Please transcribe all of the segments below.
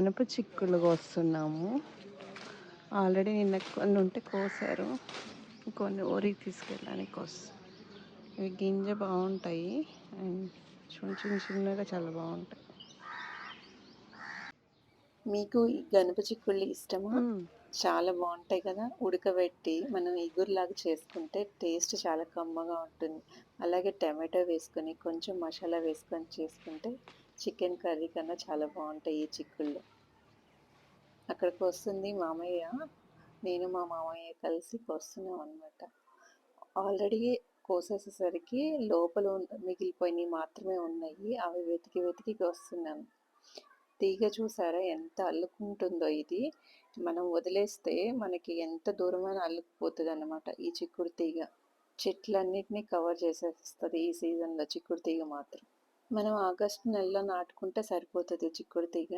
గణప చిక్కులు కోస్తున్నాము. ఆల్రెడీ నిన్న కొన్ని ఉంటే కోసారు. కొన్ని ఊరికి తీసుకెళ్ళడానికి కోస్తాం ఇవి గింజ బాగుంటాయి. అండ్ చిన్న చిన్న చిన్నగా చాలా బాగుంటాయి. మీకు ఈ చిక్కుళ్ళు ఇష్టమా? చాలా బాగుంటాయి కదా. ఉడకబెట్టి మనం ఇగురులాగా చేసుకుంటే టేస్ట్ చాలా కమ్మగా ఉంటుంది. అలాగే టమాటో వేసుకొని కొంచెం మసాలా వేసుకొని చేసుకుంటే చికెన్ కర్రీ కన్నా చాలా బాగుంటాయి ఈ చిక్కుళ్ళు. అక్కడికి వస్తుంది మామయ్య. నేను మా మామయ్య కలిసి కోస్తున్నాం అనమాట ఆల్రెడీ కోసేసేసరికి లోపల మిగిలిపోయినవి మాత్రమే ఉన్నాయి. అవి వెతికి వెతికి వస్తున్నాను తీగ చూసారా? ఎంత అల్లుకుంటుందో ఇది. మనం వదిలేస్తే మనకి ఎంత దూరమైన అల్లుకుపోతుంది అనమాట ఈ చిక్కుడు తీగ. చెట్లన్నిటినీ కవర్ చేసేస్తుంది ఈ సీజన్లో చిక్కుడు తీగ మాత్రం. మనం ఆగస్టు నెలలో నాటుకుంటే సరిపోతుంది చిక్కుడు తీగ.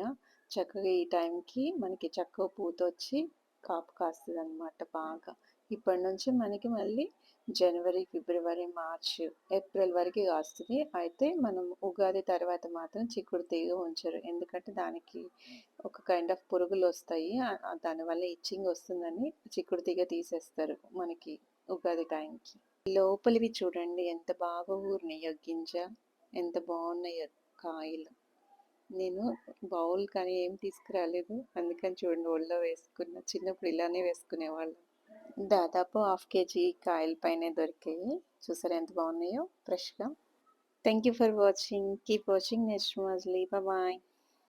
చక్కగా ఈ టైంకి మనకి చక్కగా పూత వచ్చి కాపు కాస్తుంది అనమాట బాగా. ఇప్పటి నుంచి మనకి మళ్ళీ జనవరి ఫిబ్రవరి మార్చ్ ఏప్రిల్ వరకు కాస్తుంది. అయితే మనం ఉగాది తర్వాత మాత్రం చిక్కుడు తీగ ఉంచరు. ఎందుకంటే దానికి ఒక కైండ్ ఆఫ్ పురుగులు వస్తాయి. దానివల్ల ఇచ్చింగ్ వస్తుందని చిక్కుడు తీగ తీసేస్తారు మనకి ఉగాది టైంకి లోపలివి చూడండి. ఎంత బాగా ఊరినాయో. గింజ ఎంత బాగున్నాయో. కాయలు. నేను బౌల్ కానీ ఏం తీసుకురాలేదు. అందుకని చూడండి ఒళ్ళో వేసుకున్న చిన్నప్పుడు ఇలానే వేసుకునేవాళ్ళు. దాదాపు హాఫ్ కేజీ కాయల పైనే దొరికాయి. చూసారా ఎంత బాగున్నాయో? ఫ్రెష్గా. Thank you for watching. Keep watching next Majili. Bye.